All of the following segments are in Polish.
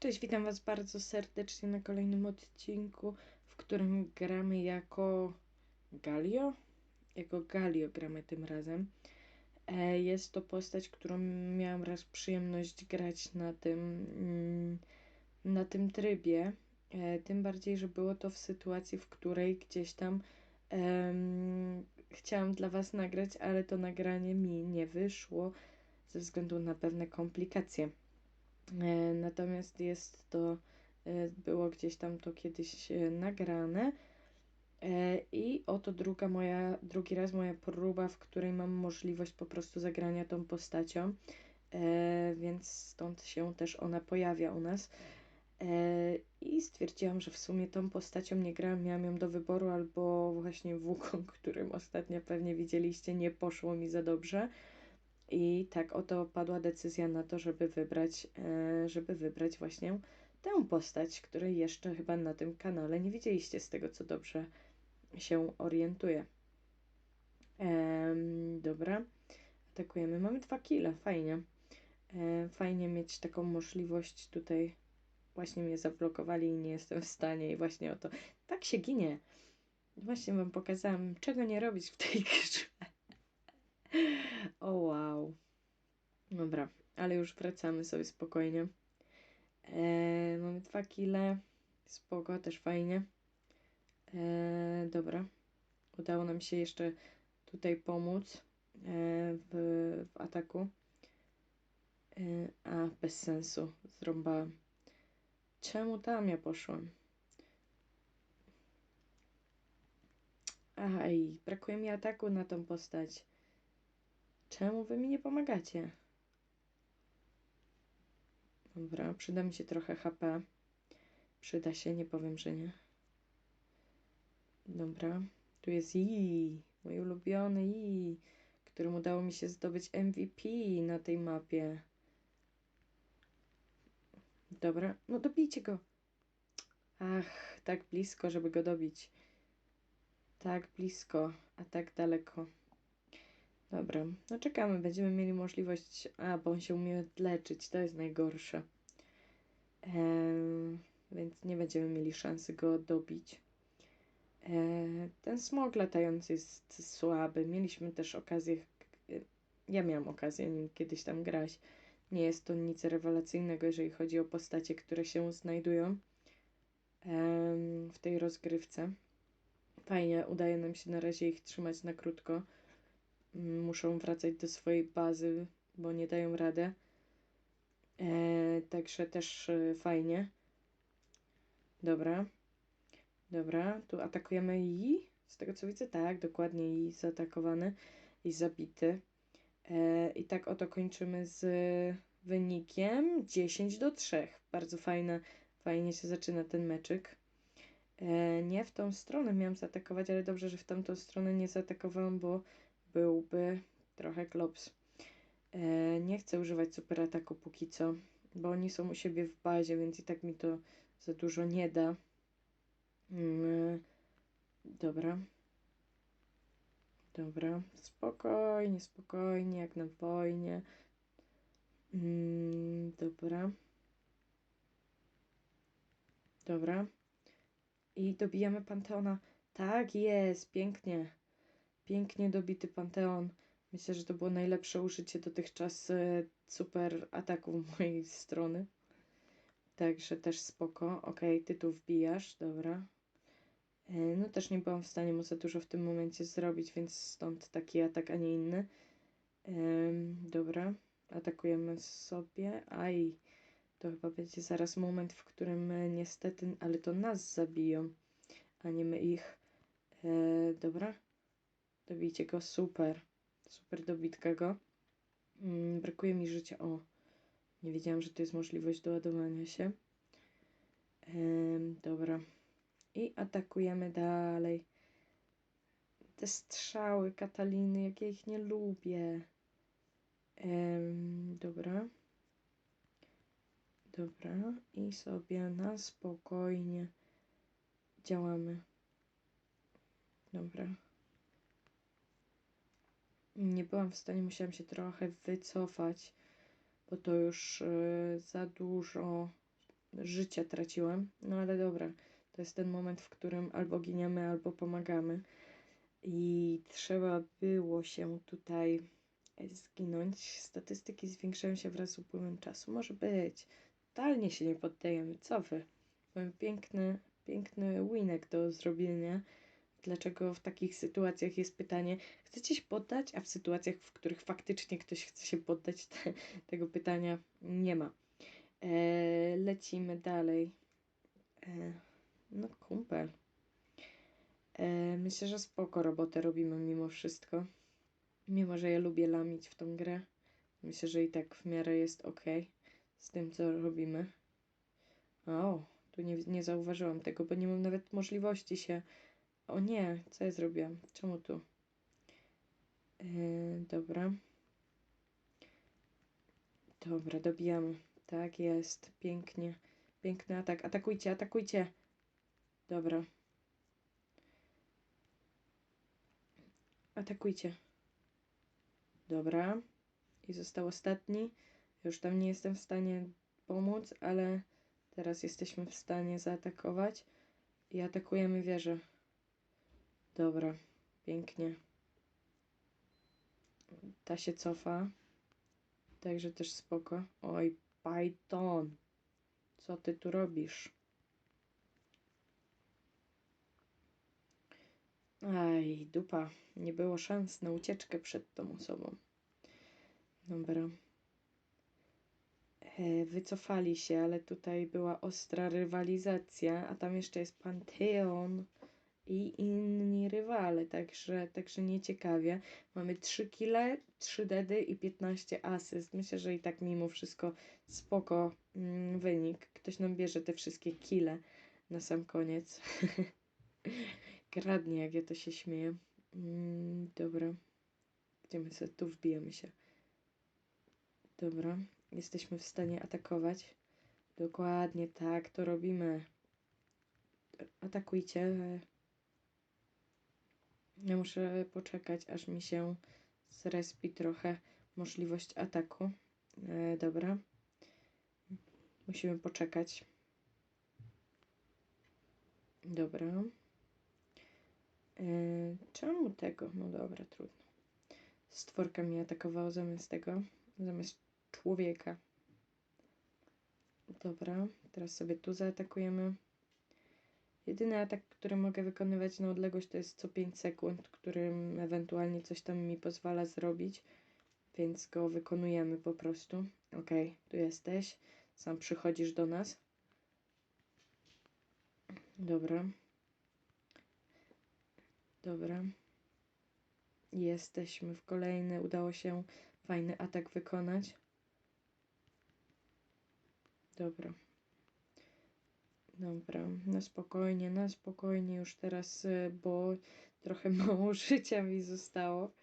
Cześć, witam Was bardzo serdecznie na kolejnym odcinku, w którym gramy jako Galio. Jako Galio gramy tym razem. E, Jest to postać, którą miałam raz przyjemność grać na tym, mm, na tym trybie. E, Tym bardziej, że było to w sytuacji, w której gdzieś tam em, chciałam dla Was nagrać, ale to nagranie mi nie wyszło ze względu na pewne komplikacje. E, Natomiast jest to, e, było gdzieś tam to kiedyś e, nagrane. I oto druga moja, drugi raz moja próba, w której mam możliwość po prostu zagrania tą postacią, więc stąd się też ona pojawia u nas. I stwierdziłam, że w sumie tą postacią nie grałam, miałam ją do wyboru, albo właśnie Wukong, którym ostatnio pewnie widzieliście, nie poszło mi za dobrze. I tak oto padła decyzja na to, żeby wybrać, e, żeby wybrać właśnie tę postać, której jeszcze chyba na tym kanale nie widzieliście, z tego co dobrze się orientuję. Em, dobra, atakujemy. Mamy dwa kile, fajnie. E, fajnie mieć taką możliwość tutaj. Właśnie mnie zablokowali i nie jestem w stanie i właśnie o to. Tak się ginie. Właśnie wam pokazałam, czego nie robić w tej grze. O wow. Dobra, ale już wracamy sobie spokojnie. Eee, mamy dwa kile. Spoko, też fajnie. Eee, dobra. Udało nam się jeszcze tutaj pomóc eee, w, w ataku. Eee, a, bez sensu. Zrąbałem. Czemu tam ja poszłam? Aj, brakuje mi ataku na tą postać. Czemu wy mi nie pomagacie? Dobra, przyda mi się trochę HP. Przyda się, nie powiem, że nie. Dobra, tu jest I, mój ulubiony I, którym udało mi się zdobyć MVP na tej mapie. Dobra, no dobijcie go. Ach, tak blisko, żeby go dobić. Tak blisko, a tak daleko. Dobra, no czekamy, będziemy mieli możliwość. A, bo on się umie leczyć, to jest najgorsze. Więc nie będziemy mieli szansy go dobić. Ten smog latający jest słaby. Mieliśmy też okazję. Ja miałam okazję nim kiedyś tam grać. Nie jest to nic rewelacyjnego, jeżeli chodzi o postacie, które się znajdują w tej rozgrywce. Fajnie, udaje nam się na razie ich trzymać na krótko muszą wracać do swojej bazy, bo nie dają radę. E, także też e, fajnie. Dobra. Dobra, tu atakujemy i z tego co widzę, tak, dokładnie i zaatakowany i zabity. E, I tak oto kończymy z wynikiem 10 do 3. Bardzo fajne, fajnie się zaczyna ten meczyk. E, nie w tą stronę miałam zaatakować, ale dobrze, że w tamtą stronę nie zaatakowałam, bo byłby trochę klops. E, nie chcę używać super ataku póki co, bo oni są u siebie w bazie, więc i tak mi to za dużo nie da. Mm, dobra. Dobra, spokojnie, spokojnie, jak na wojnie. Mm, dobra. Dobra. I dobijamy Panteona. Tak jest, pięknie. Pięknie dobity Panteon. Myślę, że to było najlepsze użycie dotychczas e, super ataku mojej strony. Także też spoko. Ok, ty tu wbijasz, dobra. E, no też nie byłam w stanie mu za dużo w tym momencie zrobić, więc stąd taki atak, a nie inny. Dobra, atakujemy sobie. Aj, to chyba będzie zaraz moment, w którym e, niestety, ale to nas zabiją, a nie my ich. Dobra. Dobijcie go, super. Super dobitka go. Mm, brakuje mi życia. O, nie wiedziałam, że to jest możliwość doładowania się. Ehm, dobra. I atakujemy dalej. Te strzały Kataliny, jak ja ich nie lubię. Ehm, dobra. Dobra. I sobie na spokojnie działamy. Dobra nie byłam w stanie, musiałam się trochę wycofać, bo to już y, za dużo życia traciłam. No ale dobra, to jest ten moment, w którym albo giniemy, albo pomagamy. I trzeba było się tutaj zginąć. Statystyki zwiększają się wraz z upływem czasu. Może być. Totalnie się nie poddajemy. Co wy? Mamy piękny, piękny winek do zrobienia. Dlaczego w takich sytuacjach jest pytanie, chcecie się poddać, a w sytuacjach, w których faktycznie ktoś chce się poddać, te, tego pytania nie ma. E, lecimy dalej. E, no, kumpel. E, myślę, że spoko robotę robimy mimo wszystko. Mimo, że ja lubię lamić w tą grę. Myślę, że i tak w miarę jest ok z tym, co robimy. O, tu nie, nie zauważyłam tego, bo nie mam nawet możliwości się... O nie, co ja zrobiłam? Czemu tu? Yy, dobra. Dobra, dobijamy. Tak jest, pięknie. Piękny atak. Atakujcie, atakujcie. Dobra. Atakujcie. Dobra. I został ostatni. Już tam nie jestem w stanie pomóc, ale teraz jesteśmy w stanie zaatakować. I atakujemy wieżę. Dobra. Pięknie. Ta się cofa. Także też spoko. Oj, Python. Co ty tu robisz? Aj, dupa. Nie było szans na ucieczkę przed tą osobą. Dobra. E, wycofali się, ale tutaj była ostra rywalizacja, a tam jeszcze jest Panteon i inni rywale, także, także nieciekawie. Mamy 3 kile, 3 dedy i 15 asyst. Myślę, że i tak mimo wszystko spoko mm, wynik. Ktoś nam bierze te wszystkie kile na sam koniec. Kradnie, jak ja to się śmieję. Mm, dobra. Gdzie my sobie tu wbijamy się? Dobra. Jesteśmy w stanie atakować. Dokładnie tak to robimy. Atakujcie. Ja muszę poczekać, aż mi się zrespi trochę możliwość ataku. E, dobra. Musimy poczekać. Dobra. E, czemu tego? No dobra, trudno. Stworka mi atakowało zamiast tego, zamiast człowieka. Dobra, teraz sobie tu zaatakujemy. Jedyny atak, który mogę wykonywać na odległość to jest co 5 sekund, którym ewentualnie coś tam mi pozwala zrobić, więc go wykonujemy po prostu. Ok, tu jesteś. Sam przychodzisz do nas. Dobra. Dobra. Jesteśmy w kolejny. Udało się fajny atak wykonać. Dobra. Dobra, na spokojnie, na spokojnie już teraz, y, bo trochę mało życia mi zostało.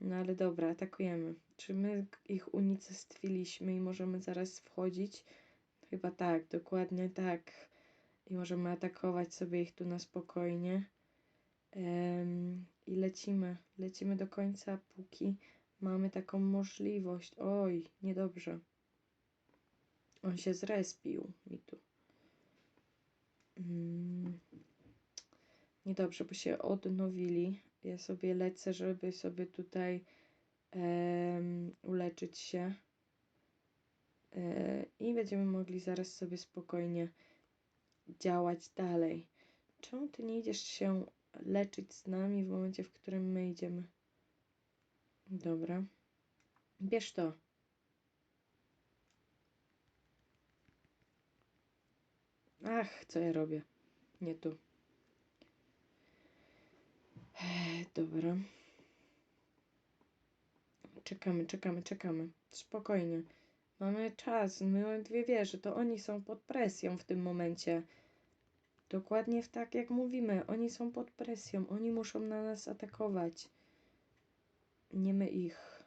No ale dobra, atakujemy. Czy my ich unicestwiliśmy i możemy zaraz wchodzić? Chyba tak, dokładnie tak. I możemy atakować sobie ich tu na spokojnie. I lecimy, lecimy do końca, póki mamy taką możliwość. Oj, niedobrze. On się zrespił mi tu. Mm. Niedobrze, bo się odnowili. Ja sobie lecę, żeby sobie tutaj um, uleczyć się. E, I będziemy mogli zaraz sobie spokojnie działać dalej. Czemu ty nie idziesz się leczyć z nami w momencie, w którym my idziemy? Dobra. Bierz to. Ach, co ja robię? Nie tu. Dobra. Czekamy, czekamy, czekamy. Spokojnie. Mamy czas. My mamy dwie wieże. To oni są pod presją w tym momencie. Dokładnie w tak jak mówimy. Oni są pod presją. Oni muszą na nas atakować. Nie my ich.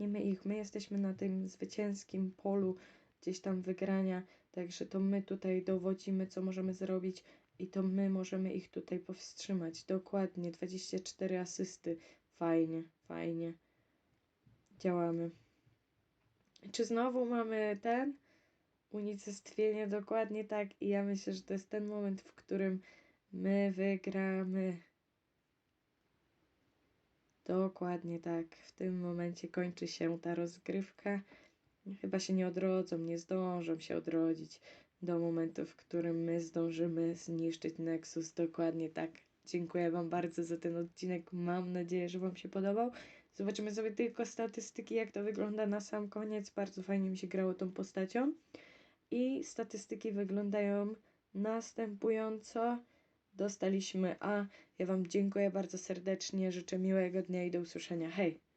Nie my ich. My jesteśmy na tym zwycięskim polu gdzieś tam wygrania. Także to my tutaj dowodzimy, co możemy zrobić i to my możemy ich tutaj powstrzymać. Dokładnie, 24 asysty. Fajnie, fajnie. Działamy. Czy znowu mamy ten? unicestwienie dokładnie tak i ja myślę, że to jest ten moment, w którym my wygramy. Dokładnie tak. W tym momencie kończy się ta rozgrywka. Chyba się nie odrodzą, nie zdążą się odrodzić do momentu, w którym my zdążymy zniszczyć Nexus. Dokładnie tak. Dziękuję Wam bardzo za ten odcinek. Mam nadzieję, że Wam się podobał. Zobaczymy sobie tylko statystyki, jak to wygląda na sam koniec. Bardzo fajnie mi się grało tą postacią. I statystyki wyglądają następująco. Dostaliśmy A. Ja Wam dziękuję bardzo serdecznie. Życzę miłego dnia i do usłyszenia. Hej!